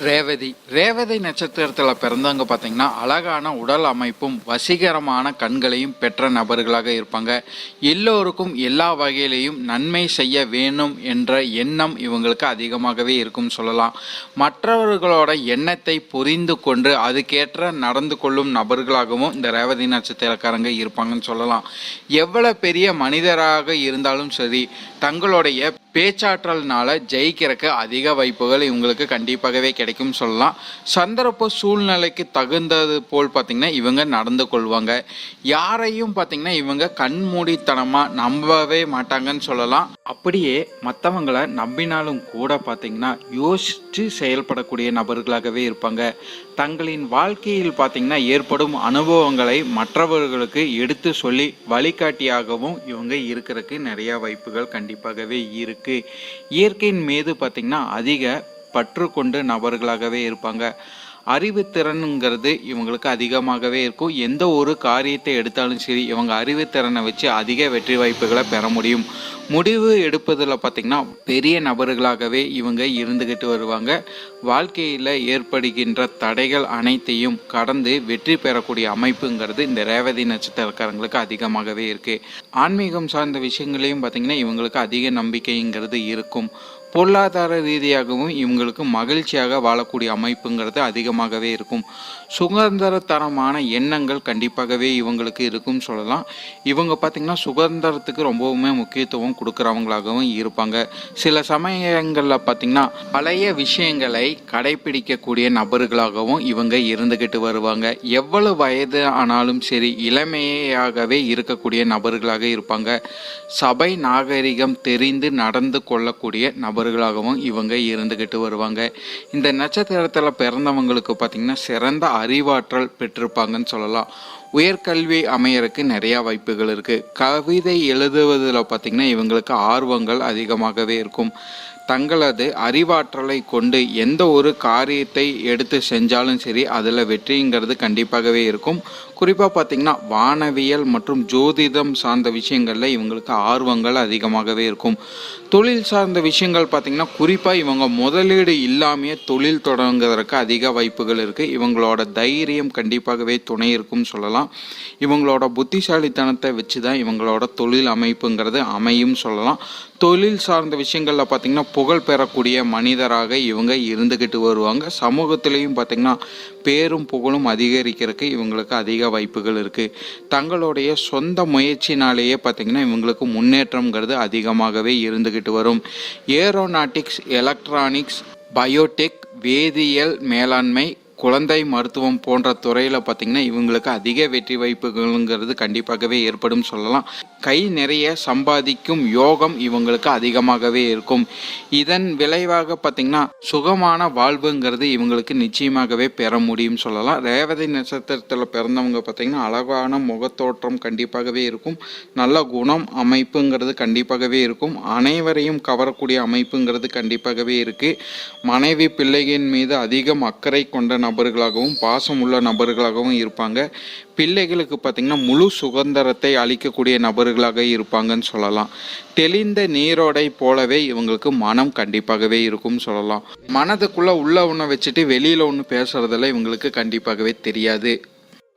ரேவதி. ரேவதி நட்சத்திரத்தில் பிறந்தவங்க பார்த்தீங்கன்னா அழகான உடல் அமைப்பும் வசீகரமான கண்களையும் பெற்ற நபர்களாக இருப்பாங்க. எல்லோருக்கும் எல்லா வகையிலையும் நன்மை செய்ய வேணும் என்ற எண்ணம் இவங்களுக்கு அதிகமாகவே இருக்கும் சொல்லலாம். மற்றவர்களோட எண்ணத்தை புரிந்து கொண்டு அதுக்கேற்ற நடந்து கொள்ளும் நபர்களாகவும் இந்த ரேவதி நட்சத்திரக்காரங்க இருப்பாங்கன்னு சொல்லலாம். எவ்வளவு பெரிய மனிதராக இருந்தாலும் சரி தங்களுடைய பேச்சாற்றல்னால ஜெயிக்கிறக்கு அதிக வாய்ப்புகள் இவங்களுக்கு கண்டிப்பாகவே கிடைக்கும் சொல்லலாம். சந்தர்ப்ப சூழ்நிலைக்கு தகுந்தது போல் பார்த்திங்கன்னா இவங்க நடந்து கொள்வாங்க. யாரையும் பார்த்திங்கன்னா இவங்க கண்மூடித்தனமாக நம்பவே மாட்டாங்கன்னு சொல்லலாம். அப்படியே மற்றவங்களை நம்பினாலும் கூட பார்த்திங்கன்னா யோசித்து செயல்படக்கூடிய நபர்களாகவே இருப்பாங்க. தங்களின் வாழ்க்கையில் பார்த்திங்கன்னா ஏற்படும் அனுபவங்களை மற்றவர்களுக்கு எடுத்து சொல்லி வழிகாட்டியாகவும் இவங்க இருக்கிறதுக்கு நிறையா வாய்ப்புகள் கண்டிப்பாகவே இருக்கு. இயற்கையின் மீது பார்த்திங்கன்னா அதிக பற்று கொண்டு நபர்களாகவே இருப்பாங்க. அறிவுத்திறனுங்கிறது இவங்களுக்கு அதிகமாகவே இருக்கும். எந்த ஒரு காரியத்தை எடுத்தாலும் சரி இவங்க அறிவுத்திறனை வச்சு அதிக வெற்றி வாய்ப்புகளை பெற முடியும். முடிவு எடுப்பதில் பார்த்திங்கன்னா பெரிய நபர்களாகவே இவங்க இருந்துக்கிட்டு வருவாங்க. வாழ்க்கையில் ஏற்படுகின்ற தடைகள் அனைத்தையும் கடந்து வெற்றி பெறக்கூடிய அமைப்புங்கிறது இந்த ரேவதி நட்சத்திரக்காரங்களுக்கு அதிகமாகவே இருக்குது ஆன்மீகம் சார்ந்த விஷயங்களையும் பார்த்திங்கன்னா இவங்களுக்கு அதிக நம்பிக்கைங்கிறது இருக்கும். பொருளாதார ரீதியாகவும் இவங்களுக்கு மகிழ்ச்சியாக வாழக்கூடிய அமைப்புங்கிறது அதிகமாகவே இருக்கும். சுதந்திரத்தரமான எண்ணங்கள் கண்டிப்பாகவே இவங்களுக்கு இருக்கும்னு சொல்லலாம். இவங்க பார்த்திங்கன்னா சுதந்திரத்துக்கு ரொம்பவுமே முக்கியத்துவம் கொடுக்குறவங்களாகவும் இருப்பாங்க. சில சமயங்களில் பார்த்திங்கன்னா பழைய விஷயங்களை கடைபிடிக்கக்கூடிய நபர்களாகவும் இவங்க இருந்துக்கிட்டு வருவாங்க. எவ்வளவு வயது ஆனாலும் சரி இளமையாகவே இருக்கக்கூடிய நபர்களாக இருப்பாங்க. சபை நாகரிகம் தெரிந்து நடந்து கொள்ளக்கூடிய நபர் நபர்களாகவும் இவங்க இருந்துக்கிட்டு வருவாங்க. இந்த நட்சத்திரத்தில் பிறந்தவங்களுக்கு பார்த்திங்கன்னா சிறந்த அறிவாற்றல் பெற்றிருப்பாங்கன்னு சொல்லலாம். உயர்கல்வி அமையறதுக்கு நிறையா வாய்ப்புகள் இருக்குது கவிதை எழுதுவதில் பார்த்திங்கன்னா இவங்களுக்கு ஆர்வங்கள் அதிகமாகவே இருக்கும். தங்களது அறிவாற்றலை கொண்டு எந்த ஒரு காரியத்தை எடுத்து செஞ்சாலும் சரி அதில் வெற்றிங்கிறது கண்டிப்பாகவே இருக்கும். குறிப்பாக பார்த்திங்கன்னா வானவியல் மற்றும் ஜோதிடம் சார்ந்த விஷயங்களில் இவங்களுக்கு ஆர்வங்கள் அதிகமாகவே இருக்கும். தொழில் சார்ந்த விஷயங்கள் பார்த்திங்கன்னா குறிப்பாக இவங்க முதலீடு இல்லாமையே தொழில் தொடங்குவதற்கு அதிக வாய்ப்புகள் இருக்குது இவங்களோட தைரியம் கண்டிப்பாகவே துணை இருக்கும்னு சொல்லலாம். இவங்களோட புத்திசாலித்தனத்தை வச்சு தான் இவங்களோட தொழில் அமைப்புங்கிறது அமையும் சொல்லலாம். தொழில் சார்ந்த விஷயங்களில் பார்த்திங்கன்னா புகழ் பெறக்கூடிய மனிதராக இவங்க இருந்துக்கிட்டு வருவாங்க. சமூகத்திலையும் பார்த்திங்கன்னா பேரும் புகழும் அதிகரிக்கிறதுக்கு இவங்களுக்கு அதிக வாய்ப்புகள் இருக்குது தங்களுடைய சொந்த முயற்சினாலேயே பார்த்திங்கன்னா இவங்களுக்கு முன்னேற்றம்ங்கிறது அதிகமாகவே இருந்துக்கிட்டு வரும். ஏரோநாட்டிக்ஸ் எலக்ட்ரானிக்ஸ் பயோடெக் வேதியியல் மேலாண்மை குழந்தை மருத்துவம் போன்ற துறையில் பார்த்திங்கன்னா இவங்களுக்கு அதிக வெற்றி வாய்ப்புகள்ங்கிறது கண்டிப்பாகவே ஏற்படும் சொல்லலாம். கை நிறைய சம்பாதிக்கும் யோகம் இவங்களுக்கு அதிகமாகவே இருக்கும். இதன் விளைவாக பார்த்திங்கன்னா சுகமான வாழ்வுங்கிறது இவங்களுக்கு நிச்சயமாகவே பெற முடியும் சொல்லலாம். ரேவதி நட்சத்திரத்தில் பிறந்தவங்க பார்த்திங்கன்னா அழகான முகத்தோற்றம் கண்டிப்பாகவே இருக்கும். நல்ல குணம் அமைப்புங்கிறது கண்டிப்பாகவே இருக்கும். அனைவரையும் கவரக்கூடிய அமைப்புங்கிறது கண்டிப்பாகவே இருக்குது மனைவி பிள்ளைகளின் மீது அதிகம் அக்கறை கொண்ட நபர்களாகவும் பாசம் உள்ள நபர்களாகவும் இருப்பாங்க. பிள்ளைகளுக்கு பார்த்திங்கன்னா முழு சுதந்திரத்தை அளிக்கக்கூடிய நபர்களாக இருப்பாங்கன்னு சொல்லலாம். தெளிந்த நீரோடை போலவே இவங்களுக்கு மனம் கண்டிப்பாகவே இருக்கும் சொல்லலாம். மனதுக்குள்ளே உள்ள ஒன்று வச்சுட்டு வெளியில் ஒன்று பேசுறதெல்லாம் இவங்களுக்கு கண்டிப்பாகவே தெரியாது.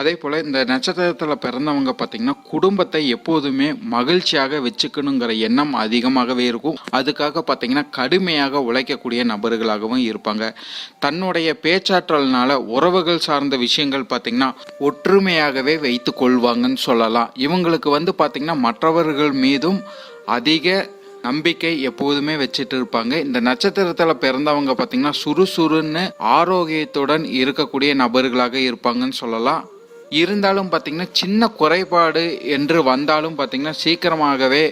அதே போல் இந்த நட்சத்திரத்தில் பிறந்தவங்க பார்த்திங்கன்னா குடும்பத்தை எப்போதுமே மகிழ்ச்சியாக வச்சுக்கணுங்கிற எண்ணம் அதிகமாகவே இருக்கும். அதுக்காக பார்த்திங்கன்னா கடுமையாக உழைக்கக்கூடிய நபர்களாகவும் இருப்பாங்க. தன்னுடைய பேச்சாற்றல்னால உறவுகள் சார்ந்த விஷயங்கள் பார்த்திங்கன்னா ஒற்றுமையாகவே வைத்து கொள்வாங்கன்னு சொல்லலாம். இவங்களுக்கு வந்து பார்த்திங்கன்னா மற்றவர்கள் மீதும் அதிக நம்பிக்கை எப்போதுமே வச்சுட்டு இருப்பாங்க. இந்த நட்சத்திரத்தில் பிறந்தவங்க பார்த்திங்கன்னா சுறுசுறுன்னு ஆரோக்கியத்துடன் இருக்கக்கூடிய நபர்களாக இருப்பாங்கன்னு சொல்லலாம். இருந்தாலும் பார்த்திங்கன்னா சின்ன குறைபாடு என்று வந்தாலும் பார்த்திங்கன்னா சீக்கிரமாகவே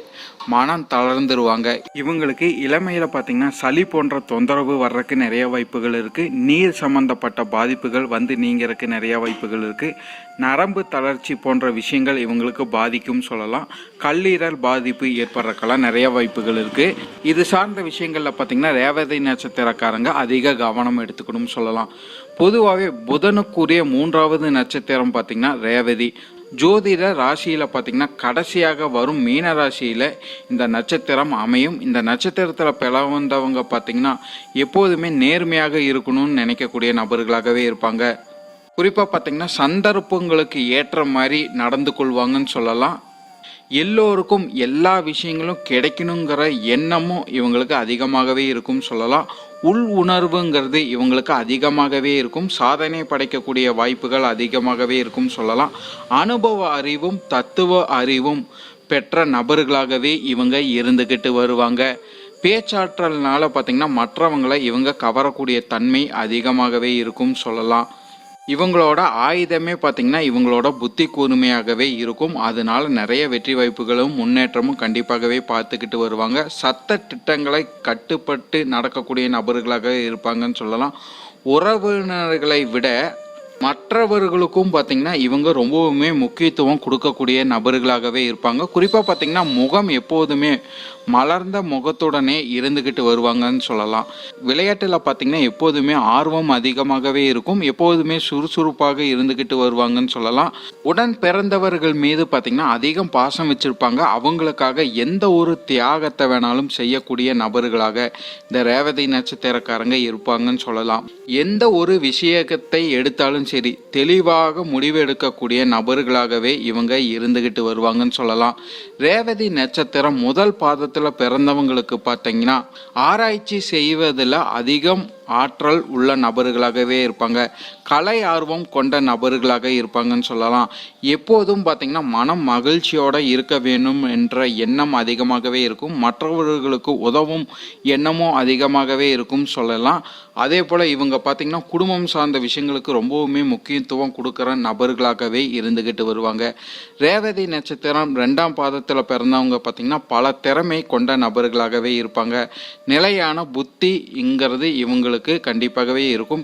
மனம் தளர்ந்துருவாங்க. இவங்களுக்கு இளமையில் பார்த்திங்கன்னா சளி போன்ற தொந்தரவு வர்றதுக்கு நிறைய வாய்ப்புகள் இருக்குது நீர் சம்மந்தப்பட்ட பாதிப்புகள் வந்து நீங்கிறதுக்கு நிறைய வாய்ப்புகள் இருக்குது நரம்பு தளர்ச்சி போன்ற விஷயங்கள் இவங்களுக்கு பாதிக்கும் சொல்லலாம். கல்லீரல் பாதிப்பு ஏற்படுறதுக்கெல்லாம் நிறைய வாய்ப்புகள் இருக்குது இது சார்ந்த விஷயங்களில் பார்த்திங்கன்னா ரேவதி நட்சத்திரக்காரங்க அதிக கவனம் எடுத்துக்கணும்னு சொல்லலாம். பொதுவாகவே புதனுக்குரிய மூன்றாவது நட்சத்திரம் பார்த்திங்கன்னா ரேவதி. ஜோதிட ராசியில் பார்த்திங்கன்னா கடைசியாக வரும் மீன ராசியில் இந்த நட்சத்திரம் அமையும். இந்த நட்சத்திரத்தில் பிளவந்தவங்க பார்த்திங்கன்னா எப்போதுமே நேர்மையாக இருக்கணும்னு நினைக்கக்கூடிய நபர்களாகவே இருப்பாங்க. குறிப்பாக பார்த்திங்கன்னா சந்தர்ப்பங்களுக்கு ஏற்ற மாதிரி நடந்து கொள்வாங்கன்னு சொல்லலாம். எல்லோருக்கும் எல்லா விஷயங்களும் கிடைக்கணுங்கிற எண்ணமும் இவங்களுக்கு அதிகமாகவே இருக்கும் சொல்லலாம். உள் உணர்வுங்கிறது இவங்களுக்கு அதிகமாகவே இருக்கும். சாதனை படைக்கக்கூடிய வாய்ப்புகள் அதிகமாகவே இருக்கும் சொல்லலாம். அனுபவ அறிவும் தத்துவ அறிவும் பெற்ற நபர்களாகவே இவங்க இருந்துக்கிட்டு வருவாங்க. பேச்சாற்றல்னால பார்த்திங்கன்னா மற்றவங்களை இவங்க கவரக்கூடிய தன்மை அதிகமாகவே இருக்கும் சொல்லலாம். இவங்களோட ஆயுதமே பார்த்திங்கன்னா இவங்களோட புத்தி கூர்மையாகவே இருக்கும். அதனால நிறைய வெற்றி வாய்ப்புகளும் முன்னேற்றமும் கண்டிப்பாகவே பார்த்துக்கிட்டு வருவாங்க. சத்த திட்டங்களை கட்டுப்பட்டு நடக்கக்கூடிய நபர்களாக இருப்பாங்கன்னு சொல்லலாம். உறவினர்களை விட மற்றவர்களுக்கும் பார்த்திங்கன்னா இவங்க ரொம்பவுமே முக்கியத்துவம் கொடுக்கக்கூடிய நபர்களாகவே இருப்பாங்க. குறிப்பாக பார்த்திங்கன்னா முகம் எப்போதுமே மலர்ந்த முகத்துடனே இருந்துக்கிட்டு வருவாங்கன்னு சொல்லலாம். விளையாட்டில் பார்த்திங்கன்னா எப்போதுமே ஆர்வம் அதிகமாகவே இருக்கும். எப்போதுமே சுறுசுறுப்பாக இருந்துக்கிட்டு வருவாங்கன்னு சொல்லலாம். உடன் பிறந்தவர்கள் மீது பார்த்திங்கன்னா அதிகம் பாசம் வச்சுருப்பாங்க. அவங்களுக்காக எந்த ஒரு தியாகத்தை வேணாலும் செய்யக்கூடிய நபர்களாக இந்த ரேவதி நட்சத்திரக்காரங்க இருப்பாங்கன்னு சொல்லலாம். எந்த ஒரு விஷயத்தை எடுத்தாலும் சரி தெளிவாக முடிவு எடுக்கக்கூடிய நபர்களாகவே இவங்க இருந்துக்கிட்டு வருவாங்கன்னு சொல்லலாம். ரேவதி நட்சத்திரம் முதல் குடும்பத்தில் பிறந்தவங்களுக்கு பார்த்தீங்கன்னா ஆராய்ச்சி செய்வதில் அதிகம் ஆற்றல் உள்ள நபர்களாகவே இருப்பாங்க. கலை ஆர்வம் கொண்ட நபர்களாக இருப்பாங்கன்னு சொல்லலாம். எப்போதும் பார்த்திங்கன்னா மனம் மகிழ்ச்சியோடு இருக்க வேண்டும் என்ற எண்ணம் அதிகமாகவே இருக்கும். மற்றவர்களுக்கு உதவும் எண்ணமும் அதிகமாகவே இருக்கும் சொல்லலாம். அதே போல் இவங்க பார்த்திங்கன்னா குடும்பம் சார்ந்த விஷயங்களுக்கு ரொம்பவுமே முக்கியத்துவம் கொடுக்குற நபர்களாகவே இருந்துக்கிட்டு வருவாங்க. ரேவதி நட்சத்திரம் ரெண்டாம் பாதத்தில் பிறந்தவங்க பார்த்திங்கன்னா பல திறமை கொண்ட நபர்களாகவே இருப்பாங்க. நிலையான புத்திங்கிறது இவங்களுக்கு உங்களுக்கு கண்டிப்பாகவே இருக்கும்.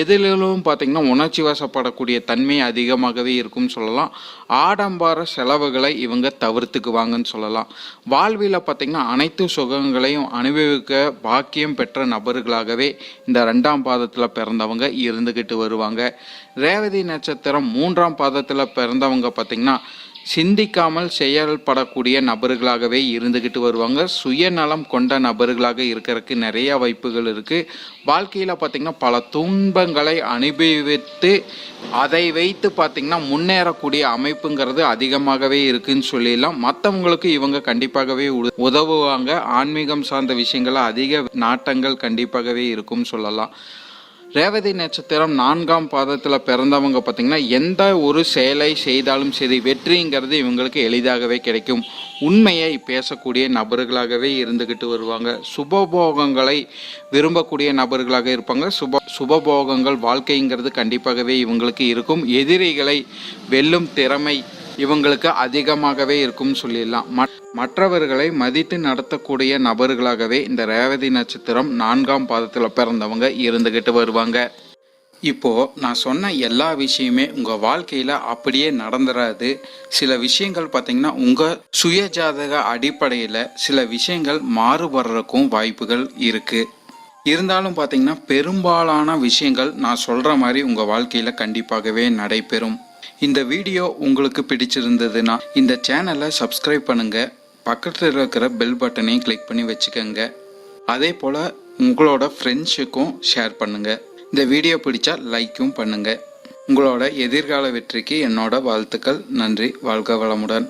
எதிலும் பார்த்திங்கன்னா உணர்ச்சி வசப்படக்கூடிய தன்மை அதிகமாகவே இருக்கும்னு சொல்லலாம். ஆடம்பர செலவுகளை இவங்க தவிர்த்துக்குவாங்கன்னு சொல்லலாம். வாழ்வில் பார்த்திங்கன்னா அனைத்து சுகங்களையும் அனுபவிக்க பாக்கியம் பெற்ற நபர்களாகவே இந்த ரெண்டாம் பாதத்தில் பிறந்தவங்க இருந்துக்கிட்டு வருவாங்க. ரேவதி நட்சத்திரம் மூன்றாம் பாதத்தில் பிறந்தவங்க பார்த்திங்கன்னா சிந்திக்காமல் செயல்படக்கூடிய நபர்களாகவே இருந்துக்கிட்டு வருவாங்க. சுயநலம் கொண்ட நபர்களாக இருக்கிறதுக்கு நிறைய வாய்ப்புகள் இருக்குது வாழ்க்கையில் பார்த்திங்கன்னா பல துன்பங்களை அனுபவித்து அதை வைத்து பார்த்திங்கன்னா முன்னேறக்கூடிய அமைப்புங்கிறது அதிகமாகவே இருக்குன்னு சொல்லிடலாம். மற்றவங்களுக்கு இவங்க கண்டிப்பாகவே உதவுவாங்க. ஆன்மீகம் சார்ந்த விஷயங்களை அதிக நாட்டங்கள் கண்டிப்பாகவே இருக்கும்னு சொல்லலாம். ரேவதி நட்சத்திரம் நான்காம் பாதத்தில் பிறந்தவங்க பார்த்திங்கன்னா எந்த ஒரு செயலை செய்தாலும் சரி வெற்றிங்கிறது இவங்களுக்கு எளிதாகவே கிடைக்கும். உண்மையை பேசக்கூடிய நபர்களாகவே இருந்துக்கிட்டு வருவாங்க. சுபபோகங்களை விரும்பக்கூடிய நபர்களாக இருப்பாங்க. சுப சுபபோகங்கள் வாழ்க்கைங்கிறது கண்டிப்பாகவே இவங்களுக்கு இருக்கும். எதிரிகளை வெல்லும் திறமை இவங்களுக்கு அதிகமாகவே இருக்கும்னு சொல்லிடலாம். மற்றவர்களை மதித்து நடத்தக்கூடிய நபர்களாகவே இந்த ரேவதி நட்சத்திரம் நான்காம் பாதத்தில் பிறந்தவங்க இருந்துக்கிட்டு வருவாங்க. இப்போ நான் சொன்ன எல்லா விஷயமே உங்க வாழ்க்கையில அப்படியே நடந்துடாது சில விஷயங்கள் பார்த்தீங்கன்னா உங்க சுயஜாதக அடிப்படையில் சில விஷயங்கள் மாறுபடுறக்கும் வாய்ப்புகள் இருக்கு. இருந்தாலும் பார்த்தீங்கன்னா பெரும்பாலான விஷயங்கள் நான் சொல்ற மாதிரி உங்க வாழ்க்கையில கண்டிப்பாகவே நடைபெறும். இந்த வீடியோ உங்களுக்கு பிடிச்சிருந்ததுன்னா இந்த சேனலை சப்ஸ்கிரைப் பண்ணுங்க. பக்கத்தில் இருக்கிற பெல் பட்டனையும் கிளிக் பண்ணி வச்சுக்கோங்க. அதே போல் உங்களோட ஃப்ரெண்ட்ஸுக்கும் ஷேர் பண்ணுங்க. இந்த வீடியோ பிடிச்சா லைக்கும் பண்ணுங்க. உங்களோட எதிர்கால வெற்றிக்கு என்னோட வாழ்த்துக்கள். நன்றி. வாழ்க வளமுடன்.